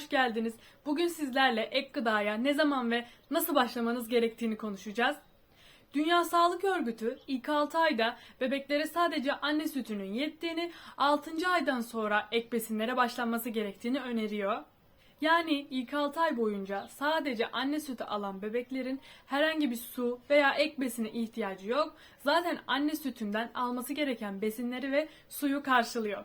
Hoş geldiniz. Bugün sizlerle ek gıdaya ne zaman ve nasıl başlamanız gerektiğini konuşacağız. Dünya Sağlık Örgütü ilk 6 ayda bebeklere sadece anne sütünün yettiğini, 6. aydan sonra ek besinlere başlanması gerektiğini öneriyor. Yani ilk 6 ay boyunca sadece anne sütü alan bebeklerin herhangi bir su veya ek besine ihtiyacı yok. Zaten anne sütünden alması gereken besinleri ve suyu karşılıyor.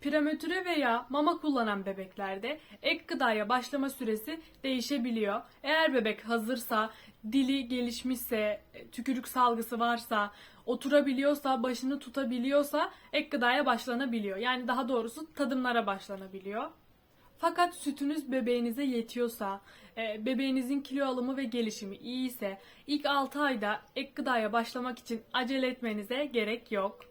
Prematüre veya mama kullanan bebeklerde ek gıdaya başlama süresi değişebiliyor. Eğer bebek hazırsa, dili gelişmişse, tükürük salgısı varsa, oturabiliyorsa, başını tutabiliyorsa ek gıdaya başlanabiliyor. Yani daha doğrusu tadımlara başlanabiliyor. Fakat sütünüz bebeğinize yetiyorsa, e, bebeğinizin kilo alımı ve gelişimi iyi ise ilk 6 ayda ek gıdaya başlamak için acele etmenize gerek yok.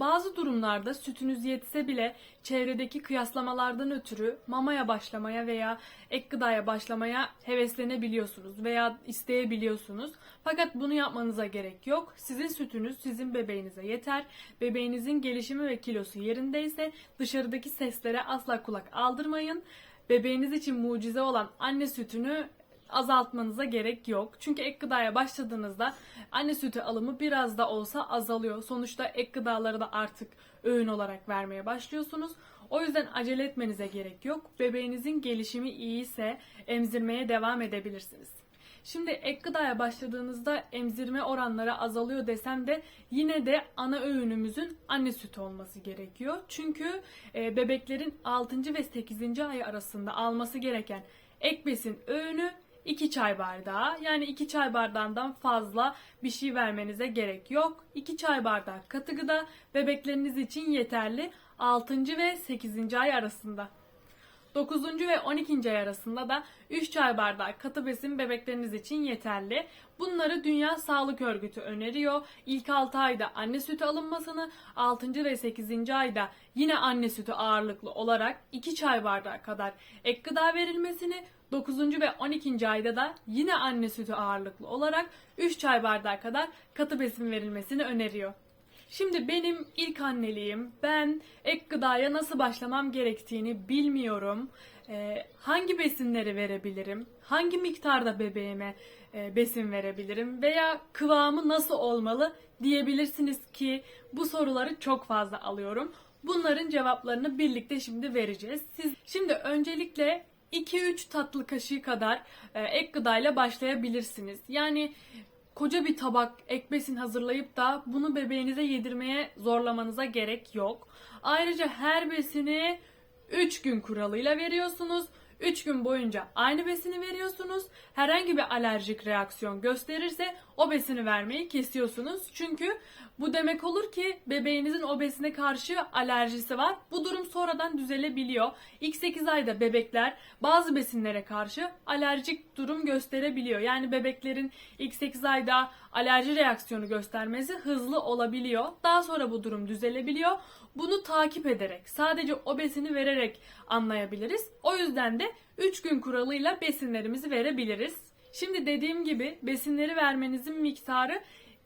Bazı durumlarda sütünüz yetse bile çevredeki kıyaslamalardan ötürü mamaya başlamaya veya ek gıdaya başlamaya heveslenebiliyorsunuz veya isteyebiliyorsunuz. Fakat bunu yapmanıza gerek yok. Sizin sütünüz sizin bebeğinize yeter. Bebeğinizin gelişimi ve kilosu yerindeyse dışarıdaki seslere asla kulak aldırmayın. Bebeğiniz için mucize olan anne sütünü azaltmanıza gerek yok. Çünkü ek gıdaya başladığınızda anne sütü alımı biraz da olsa azalıyor. Sonuçta ek gıdaları da artık öğün olarak vermeye başlıyorsunuz. O yüzden acele etmenize gerek yok. Bebeğinizin gelişimi iyiyse emzirmeye devam edebilirsiniz. Şimdi ek gıdaya başladığınızda emzirme oranları azalıyor desem de yine de ana öğünümüzün anne sütü olması gerekiyor. Çünkü e, bebeklerin 6. ve 8. ay arasında alması gereken ek besin öğünü 2 çay bardağı. Yani 2 çay bardağından fazla bir şey vermenize gerek yok. 2 çay bardağı katı gıda bebekleriniz için yeterli 6. ve 8. ay arasında. 9. ve 12. ay arasında da 3 çay bardağı katı besin bebekleriniz için yeterli. Bunları Dünya Sağlık Örgütü öneriyor. İlk 6 ayda anne sütü alınmasını, 6. ve 8. ayda yine anne sütü ağırlıklı olarak 2 çay bardağı kadar ek gıda verilmesini, 9. ve 12. ayda da yine anne sütü ağırlıklı olarak 3 çay bardağı kadar katı besin verilmesini öneriyor. Şimdi benim ilk anneliğim. Ben ek gıdaya nasıl başlamam gerektiğini bilmiyorum. Ee, hangi besinleri verebilirim? Hangi miktarda bebeğime e, besin verebilirim? Veya kıvamı nasıl olmalı diyebilirsiniz ki bu soruları çok fazla alıyorum. Bunların cevaplarını birlikte şimdi vereceğiz. Siz şimdi öncelikle 2-3 tatlı kaşığı kadar e, ek gıdayla başlayabilirsiniz. Yani koca bir tabak ek besin hazırlayıp da bunu bebeğinize yedirmeye zorlamanıza gerek yok. Ayrıca her besini 3 gün kuralıyla veriyorsunuz. 3 gün boyunca aynı besini veriyorsunuz. Herhangi bir alerjik reaksiyon gösterirse o besini vermeyi kesiyorsunuz. Çünkü bu demek olur ki bebeğinizin o besine karşı alerjisi var. Bu durum sonradan düzelebiliyor. İlk 8 ayda bebekler bazı besinlere karşı alerjik durum gösterebiliyor. Yani bebeklerin ilk 8 ayda alerji reaksiyonu göstermesi hızlı olabiliyor. Daha sonra bu durum düzelebiliyor. Bunu takip ederek, sadece o besini vererek anlayabiliriz. O yüzden de 3 gün kuralıyla besinlerimizi verebiliriz. Şimdi dediğim gibi besinleri vermenizin miktarı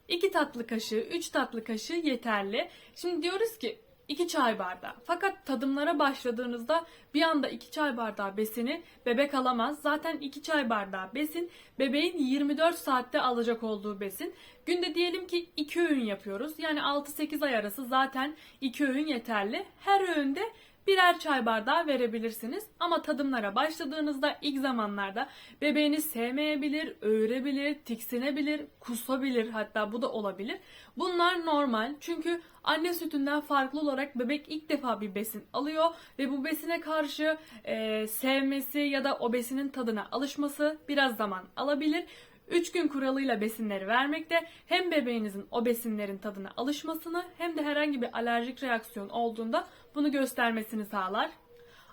2 tatlı kaşığı, 3 tatlı kaşığı yeterli. Şimdi diyoruz ki 2 çay bardağı. Fakat tadımlara başladığınızda bir anda 2 çay bardağı besini bebek alamaz. Zaten 2 çay bardağı besin bebeğin 24 saatte alacak olduğu besin. Günde diyelim ki 2 öğün yapıyoruz. Yani 6-8 ay arası zaten 2 öğün yeterli. Her öğünde birer çay bardağı verebilirsiniz. Ama tadımlara başladığınızda ilk zamanlarda bebeğiniz sevmeyebilir, öğrebilir, tiksinebilir, kusabilir hatta bu da olabilir. Bunlar normal çünkü anne sütünden farklı olarak bebek ilk defa bir besin alıyor ve bu besine karşı e, sevmesi ya da o besinin tadına alışması biraz zaman alabilir. 3 gün kuralıyla besinleri vermekte hem bebeğinizin o besinlerin tadına alışmasını hem de herhangi bir alerjik reaksiyon olduğunda bunu göstermesini sağlar.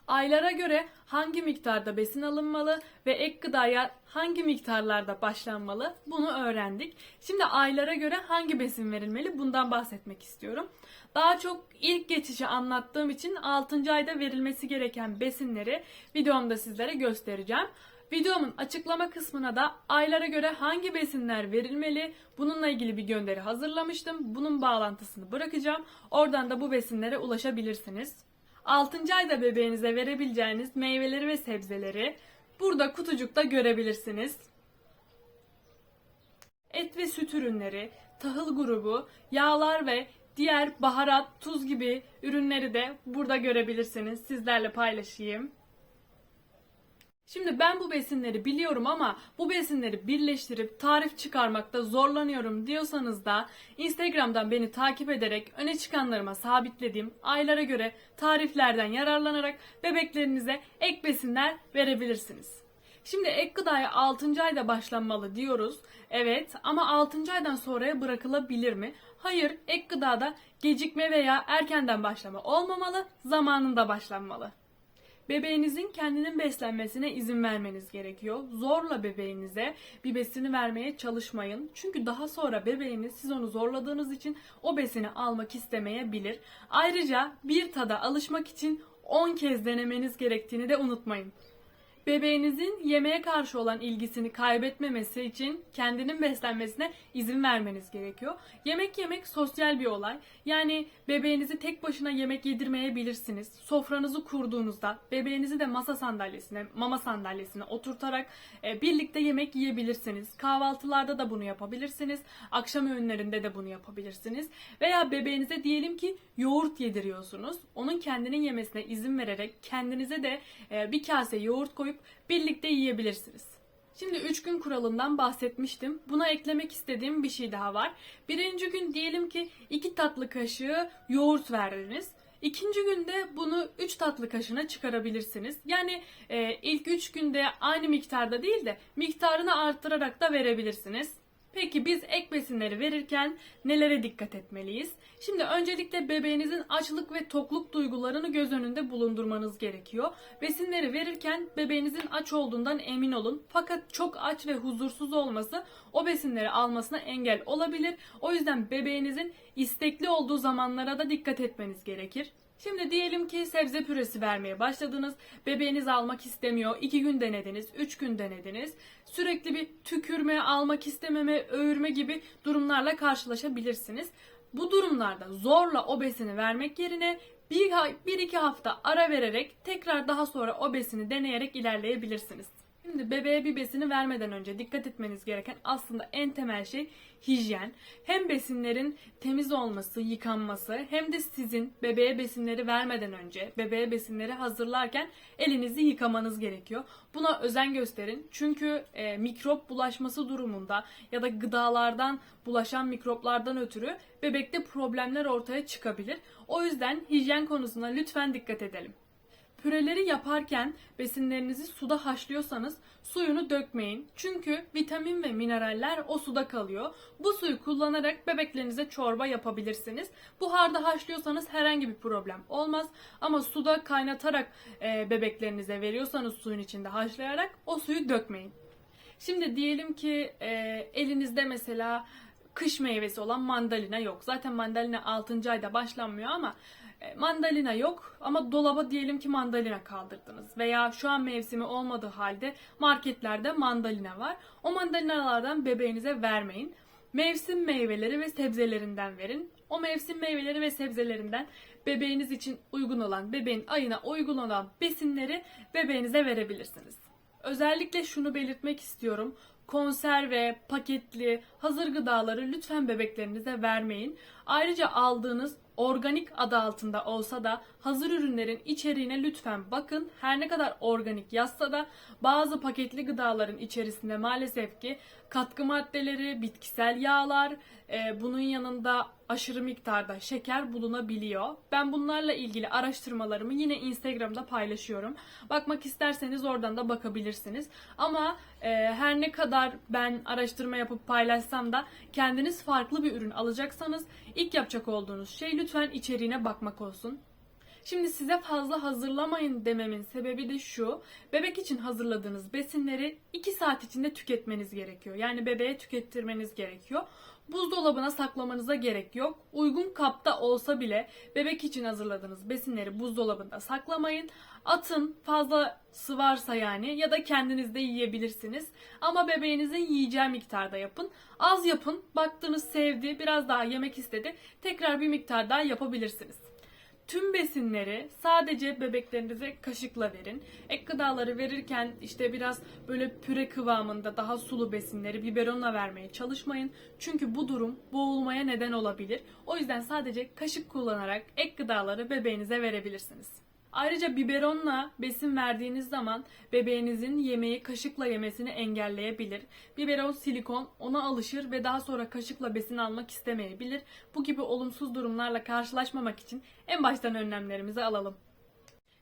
Aylara göre hangi miktarda besin alınmalı ve ek gıdaya hangi miktarlarda başlanmalı bunu öğrendik. Şimdi aylara göre hangi besin verilmeli bundan bahsetmek istiyorum. Daha çok ilk geçişi anlattığım için 6. ayda verilmesi gereken besinleri videomda sizlere göstereceğim. Videomun açıklama kısmına da aylara göre hangi besinler verilmeli bununla ilgili bir gönderi hazırlamıştım. Bunun bağlantısını bırakacağım. Oradan da bu besinlere ulaşabilirsiniz. 6. ayda bebeğinize verebileceğiniz meyveleri ve sebzeleri burada kutucukta görebilirsiniz. Et ve süt ürünleri, tahıl grubu, yağlar ve diğer baharat, tuz gibi ürünleri de burada görebilirsiniz. Sizlerle paylaşayım. Şimdi ben bu besinleri biliyorum ama bu besinleri birleştirip tarif çıkarmakta zorlanıyorum diyorsanız da Instagram'dan beni takip ederek öne çıkanlarıma sabitlediğim aylara göre tariflerden yararlanarak bebeklerinize ek besinler verebilirsiniz. Şimdi ek gıdaya 6. ayda başlanmalı diyoruz. Evet ama 6. aydan sonraya bırakılabilir mi? Hayır, ek gıdada gecikme veya erkenden başlama olmamalı, zamanında başlanmalı. Bebeğinizin kendinin beslenmesine izin vermeniz gerekiyor. Zorla bebeğinize bir besini vermeye çalışmayın. Çünkü daha sonra bebeğiniz siz onu zorladığınız için o besini almak istemeyebilir. Ayrıca bir tada alışmak için 10 kez denemeniz gerektiğini de unutmayın. Bebeğinizin yemeğe karşı olan ilgisini kaybetmemesi için kendinin beslenmesine izin vermeniz gerekiyor. Yemek yemek sosyal bir olay. Yani bebeğinizi tek başına yemek yedirmeyebilirsiniz. Sofranızı kurduğunuzda bebeğinizi de masa sandalyesine, mama sandalyesine oturtarak e, birlikte yemek yiyebilirsiniz. Kahvaltılarda da bunu yapabilirsiniz. Akşam öğünlerinde de bunu yapabilirsiniz. Veya bebeğinize diyelim ki yoğurt yediriyorsunuz. Onun kendinin yemesine izin vererek kendinize de e, bir kase yoğurt koyup birlikte yiyebilirsiniz. Şimdi 3 gün kuralından bahsetmiştim. Buna eklemek istediğim bir şey daha var. Birinci gün diyelim ki 2 tatlı kaşığı yoğurt verdiniz. İkinci günde bunu 3 tatlı kaşığına çıkarabilirsiniz. Yani e, ilk 3 günde aynı miktarda değil de miktarını arttırarak da verebilirsiniz. Peki biz ek besinleri verirken nelere dikkat etmeliyiz? Şimdi öncelikle bebeğinizin açlık ve tokluk duygularını göz önünde bulundurmanız gerekiyor. Besinleri verirken bebeğinizin aç olduğundan emin olun. Fakat çok aç ve huzursuz olması o besinleri almasına engel olabilir. O yüzden bebeğinizin istekli olduğu zamanlara da dikkat etmeniz gerekir. Şimdi diyelim ki sebze püresi vermeye başladınız. Bebeğiniz almak istemiyor. 2 gün denediniz, 3 gün denediniz. Sürekli bir tükürme, almak istememe, öğürme gibi durumlarla karşılaşabilirsiniz. Bu durumlarda zorla o besini vermek yerine bir, bir iki hafta ara vererek tekrar daha sonra o besini deneyerek ilerleyebilirsiniz. Şimdi bebeğe bir besini vermeden önce dikkat etmeniz gereken aslında en temel şey hijyen. Hem besinlerin temiz olması, yıkanması hem de sizin bebeğe besinleri vermeden önce, bebeğe besinleri hazırlarken elinizi yıkamanız gerekiyor. Buna özen gösterin. Çünkü e, mikrop bulaşması durumunda ya da gıdalardan bulaşan mikroplardan ötürü bebekte problemler ortaya çıkabilir. O yüzden hijyen konusuna lütfen dikkat edelim. Püreleri yaparken besinlerinizi suda haşlıyorsanız suyunu dökmeyin. Çünkü vitamin ve mineraller o suda kalıyor. Bu suyu kullanarak bebeklerinize çorba yapabilirsiniz. Buharda haşlıyorsanız herhangi bir problem olmaz. Ama suda kaynatarak e, bebeklerinize veriyorsanız suyun içinde haşlayarak o suyu dökmeyin. Şimdi diyelim ki e, elinizde mesela kış meyvesi olan mandalina yok. Zaten mandalina 6. ayda başlanmıyor ama mandalina yok ama dolaba diyelim ki mandalina kaldırdınız veya şu an mevsimi olmadığı halde marketlerde mandalina var. O mandalinalardan bebeğinize vermeyin. Mevsim meyveleri ve sebzelerinden verin. O mevsim meyveleri ve sebzelerinden bebeğiniz için uygun olan, bebeğin ayına uygun olan besinleri bebeğinize verebilirsiniz. Özellikle şunu belirtmek istiyorum. Konserve, paketli, hazır gıdaları lütfen bebeklerinize vermeyin. Ayrıca aldığınız organik adı altında olsa da hazır ürünlerin içeriğine lütfen bakın. Her ne kadar organik yazsa da bazı paketli gıdaların içerisinde maalesef ki katkı maddeleri, bitkisel yağlar, e, bunun yanında aşırı miktarda şeker bulunabiliyor. Ben bunlarla ilgili araştırmalarımı yine Instagram'da paylaşıyorum. Bakmak isterseniz oradan da bakabilirsiniz. Ama e, her ne kadar ben araştırma yapıp paylaşsam da kendiniz farklı bir ürün alacaksanız ilk yapacak olduğunuz şey lütfen içeriğine bakmak olsun. Şimdi size fazla hazırlamayın dememin sebebi de şu. Bebek için hazırladığınız besinleri 2 saat içinde tüketmeniz gerekiyor. Yani bebeğe tükettirmeniz gerekiyor. Buzdolabına saklamanıza gerek yok. Uygun kapta olsa bile bebek için hazırladığınız besinleri buzdolabında saklamayın. Atın fazlası varsa yani ya da kendiniz de yiyebilirsiniz. Ama bebeğinizin yiyeceği miktarda yapın. Az yapın. Baktınız sevdi, biraz daha yemek istedi. Tekrar bir miktar daha yapabilirsiniz. Tüm besinleri sadece bebeklerinize kaşıkla verin. Ek gıdaları verirken işte biraz böyle püre kıvamında daha sulu besinleri biberonla vermeye çalışmayın. Çünkü bu durum boğulmaya neden olabilir. O yüzden sadece kaşık kullanarak ek gıdaları bebeğinize verebilirsiniz. Ayrıca biberonla besin verdiğiniz zaman bebeğinizin yemeği kaşıkla yemesini engelleyebilir. Biberon silikon ona alışır ve daha sonra kaşıkla besin almak istemeyebilir. Bu gibi olumsuz durumlarla karşılaşmamak için en baştan önlemlerimizi alalım.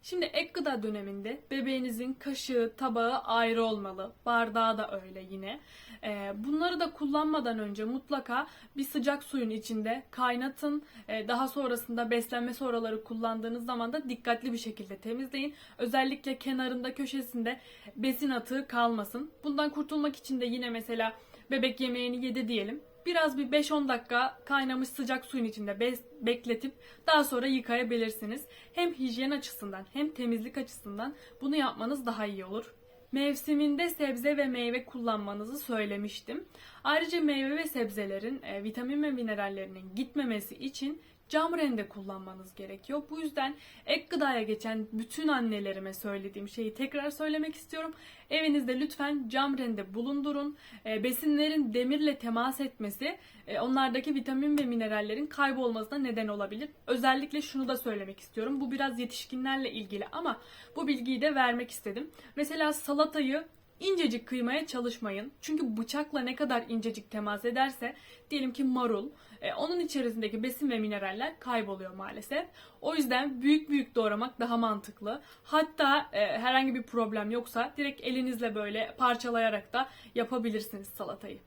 Şimdi ek gıda döneminde bebeğinizin kaşığı, tabağı ayrı olmalı. Bardağı da öyle yine. Ee, bunları da kullanmadan önce mutlaka bir sıcak suyun içinde kaynatın. Ee, daha sonrasında beslenme sonraları kullandığınız zaman da dikkatli bir şekilde temizleyin. Özellikle kenarında köşesinde besin atığı kalmasın. Bundan kurtulmak için de yine mesela bebek yemeğini yedi diyelim biraz bir 5-10 dakika kaynamış sıcak suyun içinde be- bekletip daha sonra yıkayabilirsiniz. Hem hijyen açısından hem temizlik açısından bunu yapmanız daha iyi olur. Mevsiminde sebze ve meyve kullanmanızı söylemiştim. Ayrıca meyve ve sebzelerin e, vitamin ve minerallerinin gitmemesi için cam rende kullanmanız gerekiyor. Bu yüzden ek gıdaya geçen bütün annelerime söylediğim şeyi tekrar söylemek istiyorum. Evinizde lütfen cam rende bulundurun. E, besinlerin demirle temas etmesi e, onlardaki vitamin ve minerallerin kaybolmasına neden olabilir. Özellikle şunu da söylemek istiyorum. Bu biraz yetişkinlerle ilgili ama bu bilgiyi de vermek istedim. Mesela salatayı incecik kıymaya çalışmayın. Çünkü bıçakla ne kadar incecik temas ederse diyelim ki marul e, onun içerisindeki besin ve mineraller kayboluyor maalesef. O yüzden büyük büyük doğramak daha mantıklı. Hatta e, herhangi bir problem yoksa direkt elinizle böyle parçalayarak da yapabilirsiniz salatayı.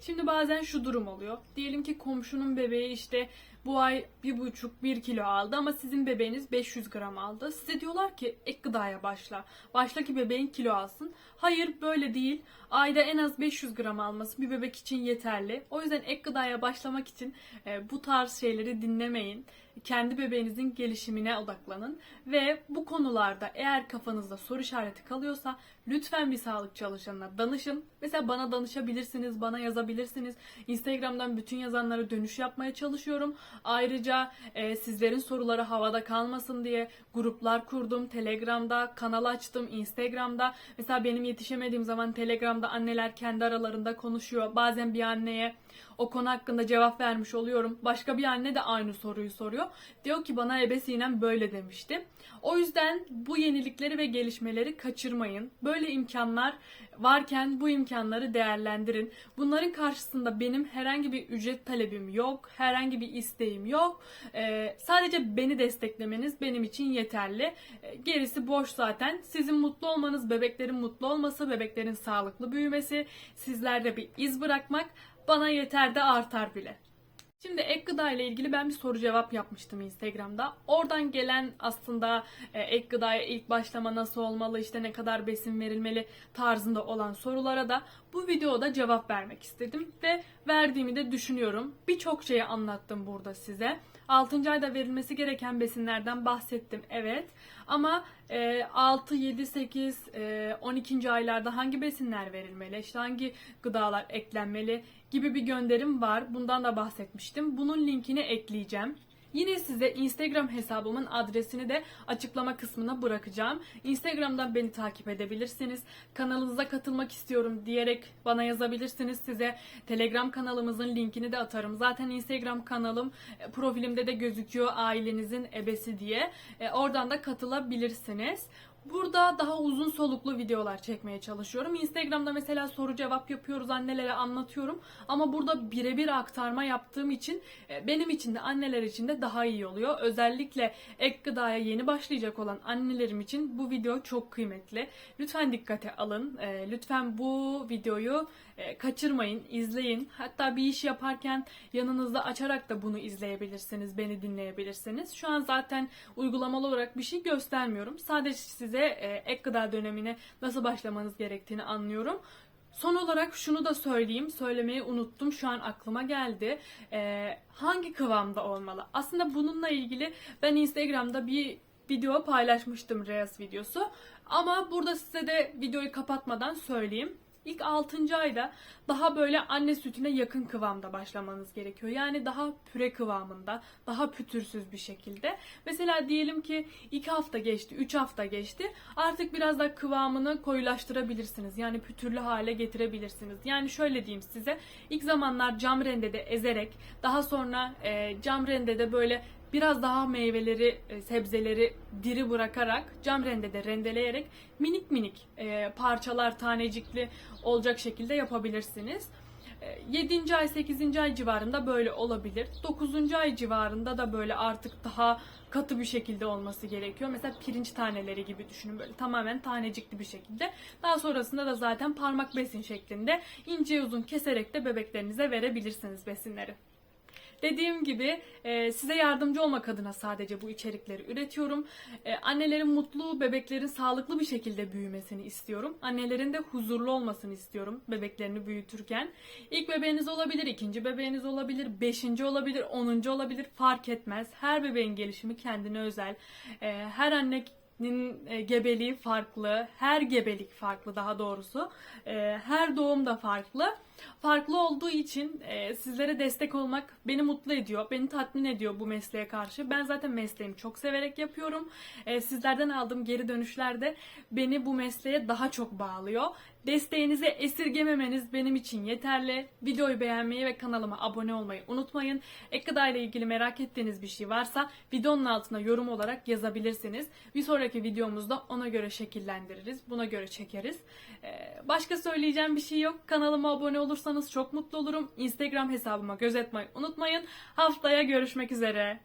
Şimdi bazen şu durum oluyor. Diyelim ki komşunun bebeği işte bu ay bir buçuk bir kilo aldı ama sizin bebeğiniz 500 gram aldı. Size diyorlar ki ek gıdaya başla. Başla ki bebeğin kilo alsın. Hayır böyle değil. Ayda en az 500 gram alması bir bebek için yeterli. O yüzden ek gıdaya başlamak için e, bu tarz şeyleri dinlemeyin. Kendi bebeğinizin gelişimine odaklanın. Ve bu konularda eğer kafanızda soru işareti kalıyorsa lütfen bir sağlık çalışanına danışın. Mesela bana danışabilirsiniz, bana yazabilirsiniz. Instagram'dan bütün yazanlara dönüş yapmaya çalışıyorum. Ayrıca e, sizlerin soruları havada kalmasın diye gruplar kurdum. Telegram'da kanal açtım, Instagram'da. Mesela benim yetişemediğim zaman Telegram'da anneler kendi aralarında konuşuyor. Bazen bir anneye o konu hakkında cevap vermiş oluyorum. Başka bir anne de aynı soruyu soruyor. Diyor ki bana ebe sinem böyle demişti. O yüzden bu yenilikleri ve gelişmeleri kaçırmayın. Böyle imkanlar varken bu imkanları değerlendirin. Bunların karşısında benim herhangi bir ücret talebim yok. Herhangi bir isteğim yok. Ee, sadece beni desteklemeniz benim için yeterli. Ee, gerisi boş zaten. Sizin mutlu olmanız, bebeklerin mutlu olması, bebeklerin sağlıklı büyümesi, sizlerde bir iz bırakmak bana yeter de artar bile. Şimdi ek gıda ile ilgili ben bir soru cevap yapmıştım Instagram'da. Oradan gelen aslında e, ek gıdaya ilk başlama nasıl olmalı, işte ne kadar besin verilmeli tarzında olan sorulara da bu videoda cevap vermek istedim ve verdiğimi de düşünüyorum. Birçok şeyi anlattım burada size. 6. ayda verilmesi gereken besinlerden bahsettim evet. Ama e, 6, 7, 8, e, 12. aylarda hangi besinler verilmeli, işte hangi gıdalar eklenmeli gibi bir gönderim var. Bundan da bahsetmiştim. Bunun linkini ekleyeceğim. Yine size Instagram hesabımın adresini de açıklama kısmına bırakacağım. Instagram'dan beni takip edebilirsiniz. Kanalınıza katılmak istiyorum diyerek bana yazabilirsiniz. Size Telegram kanalımızın linkini de atarım. Zaten Instagram kanalım e, profilimde de gözüküyor ailenizin ebesi diye. E, oradan da katılabilirsiniz. Burada daha uzun soluklu videolar çekmeye çalışıyorum. Instagram'da mesela soru cevap yapıyoruz, annelere anlatıyorum. Ama burada birebir aktarma yaptığım için e, benim için de anneler için de daha iyi oluyor. Özellikle ek gıdaya yeni başlayacak olan annelerim için bu video çok kıymetli. Lütfen dikkate alın. E, lütfen bu videoyu e, kaçırmayın, izleyin. Hatta bir iş yaparken yanınızda açarak da bunu izleyebilirsiniz, beni dinleyebilirsiniz. Şu an zaten uygulamalı olarak bir şey göstermiyorum. Sadece size e, ek gıda dönemine nasıl başlamanız gerektiğini anlıyorum. Son olarak şunu da söyleyeyim. Söylemeyi unuttum. Şu an aklıma geldi. Ee, hangi kıvamda olmalı? Aslında bununla ilgili ben Instagram'da bir video paylaşmıştım Reels videosu. Ama burada size de videoyu kapatmadan söyleyeyim. İlk 6. ayda daha böyle anne sütüne yakın kıvamda başlamanız gerekiyor. Yani daha püre kıvamında, daha pütürsüz bir şekilde. Mesela diyelim ki 2 hafta geçti, 3 hafta geçti. Artık biraz da kıvamını koyulaştırabilirsiniz. Yani pütürlü hale getirebilirsiniz. Yani şöyle diyeyim size. İlk zamanlar cam rendede ezerek, daha sonra e, cam rendede böyle biraz daha meyveleri, e, sebzeleri diri bırakarak cam rendede rendeleyerek minik minik e, parçalar tanecikli olacak şekilde yapabilirsiniz. 7. ay 8. ay civarında böyle olabilir. 9. ay civarında da böyle artık daha katı bir şekilde olması gerekiyor. Mesela pirinç taneleri gibi düşünün böyle tamamen tanecikli bir şekilde. Daha sonrasında da zaten parmak besin şeklinde ince uzun keserek de bebeklerinize verebilirsiniz besinleri. Dediğim gibi e, size yardımcı olmak adına sadece bu içerikleri üretiyorum. E, annelerin mutlu, bebeklerin sağlıklı bir şekilde büyümesini istiyorum. Annelerin de huzurlu olmasını istiyorum bebeklerini büyütürken. İlk bebeğiniz olabilir, ikinci bebeğiniz olabilir, beşinci olabilir, onuncu olabilir fark etmez. Her bebeğin gelişimi kendine özel. E, her anne Nin e, gebeliği farklı, her gebelik farklı daha doğrusu. E, her doğum da farklı. Farklı olduğu için e, sizlere destek olmak beni mutlu ediyor, beni tatmin ediyor bu mesleğe karşı. Ben zaten mesleğimi çok severek yapıyorum. Sizlerden aldığım geri dönüşler de beni bu mesleğe daha çok bağlıyor. Desteğinizi esirgememeniz benim için yeterli. Videoyu beğenmeyi ve kanalıma abone olmayı unutmayın. Ek ile ilgili merak ettiğiniz bir şey varsa videonun altına yorum olarak yazabilirsiniz. Bir sonraki videomuzda ona göre şekillendiririz. Buna göre çekeriz. Ee, başka söyleyeceğim bir şey yok. Kanalıma abone olursanız çok mutlu olurum. Instagram hesabıma göz etmeyi unutmayın. Haftaya görüşmek üzere.